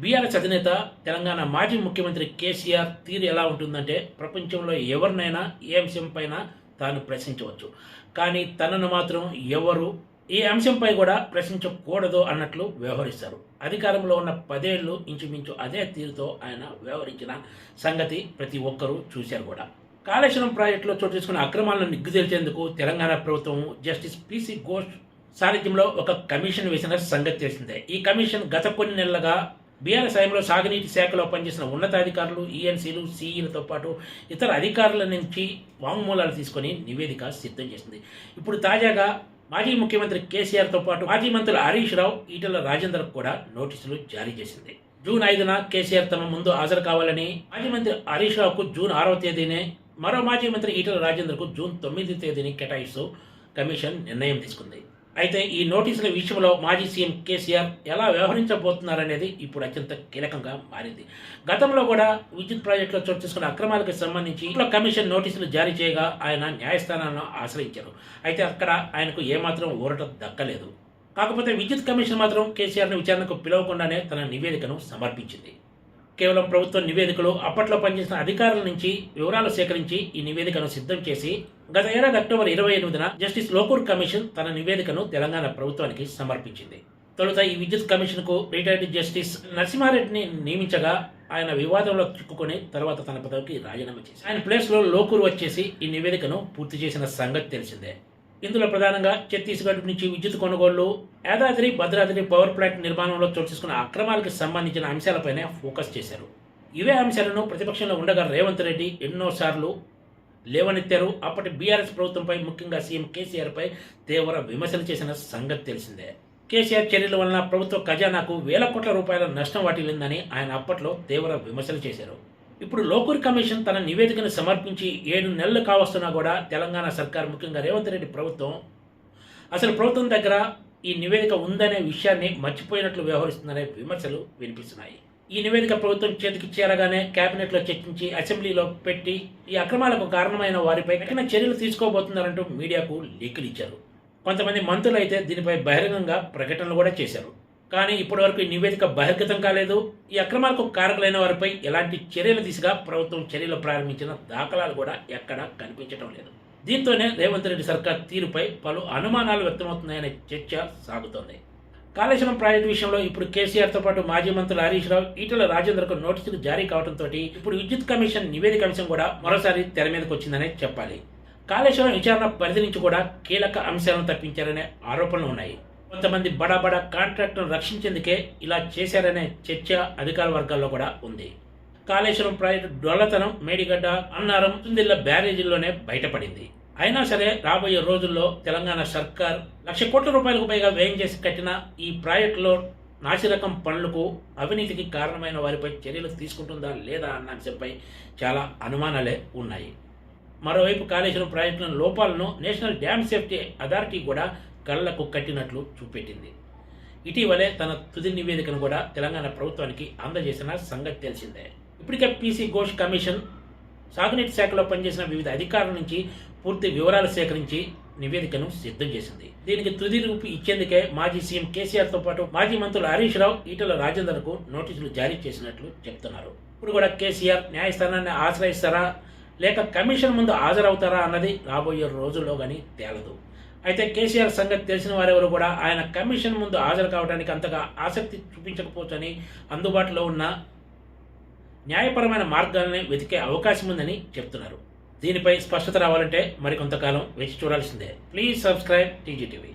BRS అధినేత తెలంగాణ మాజీ ముఖ్యమంత్రి కేసీఆర్ తీరు ఎలా ఉంటుందంటే ప్రపంచంలో ఎవరినైనా ఏ అంశం పైన తాను ప్రశ్నించవచ్చు. కానీ తనను మాత్రం ఎవరు ఈ అంశంపై కూడా ప్రశ్నించకూడదు అన్నట్లు వ్యవహరిస్తారు. అధికారంలో ఉన్న పదేళ్ళు ఇంచుమించు అదే తీరుతో ఆయన వ్యవహరించిన సంగతి ప్రతి ఒక్కరూ చూశారు కూడా. కాళేశ్వరం ప్రాజెక్టులో చోటు చేసుకున్న అక్రమాలను నిగ్గుదేల్చేందుకు తెలంగాణ ప్రభుత్వం జస్టిస్ పిసి ఘోష్ సారథ్యంలో ఒక కమిషన్ వేసిన సంగతి తెలిసిందే. ఈ కమిషన్ గత కొన్ని నెలలుగా బీఆర్ఎస్ హయాంలో సాగునీటి శాఖలో పనిచేసిన ఉన్నతాధికారులు ఈఎన్సీలు సీఈలతో పాటు ఇతర అధికారుల నుంచి వాంగ్మూలాలు తీసుకొని నివేదిక సిద్ధం చేసింది. ఇప్పుడు తాజాగా మాజీ ముఖ్యమంత్రి కేసీఆర్తో పాటు మాజీ మంత్రులు హరీష్ రావు ఈటల రాజేందర్ కూడా నోటీసులు జారీ చేసింది. జూన్ ఐదున కేసీఆర్ తమ ముందు హాజరు కావాలని మాజీ మంత్రి హరీష్ రావుకు జూన్ ఆరవ తేదీనే మరో మాజీ మంత్రి ఈటల రాజేందర్కు జూన్ తొమ్మిది తేదీని కేటాయిస్తూ కమిషన్ నిర్ణయం తీసుకుంది. అయితే ఈ నోటీసుల విషయంలో మాజీ సీఎం కేసీఆర్ ఎలా వ్యవహరించబోతున్నారనేది ఇప్పుడు అత్యంత కీలకంగా మారింది. గతంలో కూడా విద్యుత్ ప్రాజెక్టులో చోటు చేసుకున్న అక్రమాలకు సంబంధించి ఇంట్లో కమిషన్ నోటీసులు జారీ చేయగా ఆయన న్యాయస్థానాలను ఆశ్రయించారు. అయితే అక్కడ ఆయనకు ఏమాత్రం ఊరట దక్కలేదు. కాకపోతే విద్యుత్ కమిషన్ మాత్రం కేసీఆర్ను విచారణకు పిలవకుండానే తన నివేదికను సమర్పించింది. కేవలం ప్రభుత్వ నివేదికలు అప్పట్లో పనిచేసిన అధికారుల నుంచి వివరాలు సేకరించి ఈ నివేదికను సిద్ధం చేసి గత ఏడాది అక్టోబర్ ఇరవై ఎనిమిదిన జస్టిస్ లోకూర్ కమిషన్ తన నివేదికను తెలంగాణ ప్రభుత్వానికి సమర్పించింది. తొలుత ఈ విద్యుత్ కమిషన్కు రిటైర్డ్ జస్టిస్ నరసింహారెడ్డిని నియమించగా ఆయన వివాదంలో చిక్కుకొని తర్వాత తన పదవికి రాజీనామా చేసి ఆయన ప్లేస్లో లోకూర్ వచ్చేసి ఈ నివేదికను పూర్తి చేసిన సంగతి తెలిసిందే. ఇందులో ప్రధానంగా ఛత్తీస్గఢ్ నుంచి విద్యుత్ కొనుగోళ్ళు యాదాద్రి భద్రాద్రి పవర్ ప్లాంట్ నిర్మాణంలో చోటు చేసుకున్న అక్రమాలకు సంబంధించిన అంశాలపైనే ఫోకస్ చేశారు. ఇవే అంశాలను ప్రతిపక్షంలో ఉండగా రేవంత్ రెడ్డి ఎన్నోసార్లు లేవనెత్తారు. అప్పటి బీఆర్ఎస్ ప్రభుత్వంపై ముఖ్యంగా సీఎం కేసీఆర్పై తీవ్ర విమర్శలు చేసిన సంగతి తెలిసిందే. కేసీఆర్ చర్యల వలన ప్రభుత్వ ఖజానాకు వేల కోట్ల రూపాయల నష్టం వాటిల్లిందని ఆయన అప్పట్లో తీవ్ర విమర్శలు చేశారు. ఇప్పుడు లోకూర్ కమిషన్ తన నివేదికను సమర్పించి ఏడు నెలలు కావస్తున్నా కూడా తెలంగాణ సర్కార్ ముఖ్యంగా రేవంత్ రెడ్డి ప్రభుత్వం అసలు ప్రభుత్వం దగ్గర ఈ నివేదిక ఉందనే విషయాన్ని మర్చిపోయినట్లు వ్యవహరిస్తుందనే విమర్శలు వినిపిస్తున్నాయి. ఈ నివేదిక ప్రభుత్వం చేతికి చేరగానే కేబినెట్లో చర్చించి అసెంబ్లీలో పెట్టి ఈ అక్రమాలకు కారణమైన వారిపై కఠిన చర్యలు తీసుకోబోతున్నారంటూ మీడియాకు లీకులు ఇచ్చారు. కొంతమంది మంత్రులు అయితే దీనిపై బహిరంగంగా ప్రకటనలు కూడా చేశారు. కానీ ఇప్పటివరకు ఈ నివేదిక బహిర్గతం కాలేదు. ఈ అక్రమాలకు కారకులైన వారిపై ఎలాంటి చర్యల దిశగా ప్రభుత్వం చర్యలు ప్రారంభించిన దాఖలాలు కూడా ఎక్కడా కనిపించడం లేదు. దీంతోనే రేవంత్ రెడ్డి సర్కార్ తీరుపై పలు అనుమానాలు వ్యక్తమవుతున్నాయనే చర్చ సాగుతోంది. కాళేశ్వరం ప్రాజెక్టు విషయంలో ఇప్పుడు కేసీఆర్తో పాటు మాజీ మంత్రులు హరీష్ రావు ఈటల రాజేంద్రకు నోటీసులు జారీ కావడంతో ఇప్పుడు విద్యుత్ కమిషన్ నివేదిక అంశం కూడా మరోసారి తెర మీదకు వచ్చిందనే చెప్పాలి. కాళేశ్వరం విచారణ పరిధి నుంచి కూడా కీలక అంశాలను తప్పించారనే ఆరోపణలు ఉన్నాయి. కొంతమంది బడా బడా రక్షించేందుకే ఇలా చేశారనే చర్చ అధికార వర్గాల్లో కూడా ఉంది. కాళేశ్వరం ప్రాజెక్టు డొల్లతనం మేడిగడ్డ అన్నారం తుందిల్ల బ్యారేజీల్లోనే బయటపడింది. అయినా సరే రాబోయే రోజుల్లో తెలంగాణ సర్కార్ లక్ష కోట్ల రూపాయలకు పైగా వ్యయం చేసి కట్టిన ఈ ప్రాజెక్టులో నాసిరకం పనులకు అవినీతికి కారణమైన వారిపై చర్యలు తీసుకుంటుందా లేదా అన్న అంశంపై చాలా అనుమానాలే ఉన్నాయి. మరోవైపు కాళేశ్వరం ప్రాజెక్టుల లోపాలను నేషనల్ డ్యామ్ సేఫ్టీ అథారిటీ కూడా కళ్ళకు కట్టినట్లు చూపెట్టింది. ఇటీవలే తన తుది నివేదికను కూడా తెలంగాణ ప్రభుత్వానికి అందజేసిన సంగతి తెలిసిందే. ఇప్పటికే పీసీ ఘోష్ కమిషన్ సాగునీటి శాఖలో పనిచేసిన వివిధ అధికారుల నుంచి పూర్తి వివరాలు సేకరించి నివేదికను సిద్ధం చేసింది. దీనికి తుది రూపు ఇచ్చేందుకే మాజీ సీఎం కేసీఆర్తో పాటు మాజీ మంత్రులు హరీష్ రావు ఈటల రాజేందర్కు నోటీసులు జారీ చేసినట్లు చెప్తున్నారు. ఇప్పుడు కూడా కేసీఆర్ న్యాయస్థానాన్ని ఆశ్రయిస్తారా? లేక కమిషన్ ముందు హాజరవుతారా అన్నది రాబోయే రోజుల్లో కానీ తేలదు. అయితే కేసీఆర్ సంగతి తెలిసిన వారెవరు కూడా ఆయన కమిషన్ ముందు హాజరు కావడానికి అంతగా ఆసక్తి చూపించకపోవచ్చని అందుబాటులో ఉన్న న్యాయపరమైన మార్గాల్ని వెతికే అవకాశం ఉందని చెప్తున్నారు. దీనిపై స్పష్టత రావాలంటే మరికొంతకాలం వేచి చూడాల్సిందే. Please subscribe TGTV